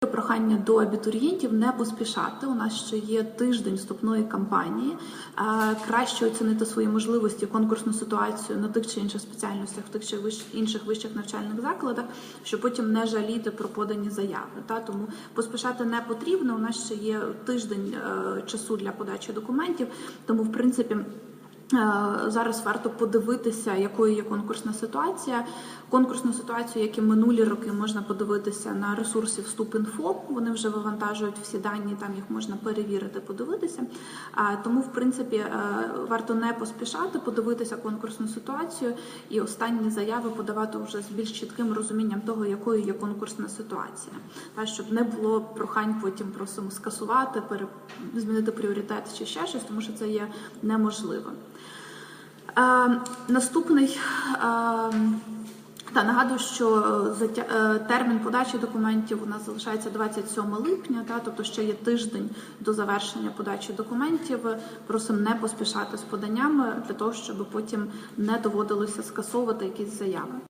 Прохання до абітурієнтів не поспішати. У нас ще є тиждень вступної кампанії. Е, Краще оцінити свої можливості, конкурсну ситуацію на тих чи інших спеціальностях, в тих чи інших вищих навчальних закладах, щоб потім не жаліти про подані заяви. Та тому поспішати не потрібно. У нас ще є тиждень е, часу для подачі документів. Тому, в принципі. Е, Зараз варто подивитися, якою є конкурсна ситуація. Конкурсну ситуацію, як і минулі роки, можна подивитися на ресурсі Вступ.Інфо. Вони вже вивантажують всі дані, там їх можна перевірити, подивитися. А, Тому, в принципі, е, варто не поспішати, подивитися конкурсну ситуацію і останні заяви подавати вже з більш чітким розумінням того, якою є конкурсна ситуація, щоб не було прохань потім просимо скасувати, пере... змінити пріоритет чи ще щось, тому що це є неможливо. Е, наступний. Е, та нагадую, що е, термін подачі документів у нас залишається 27 липня, та тобто ще є тиждень до завершення подачі документів. Просимо не поспішати з поданнями для того, щоб потім не доводилося скасовувати якісь заяви.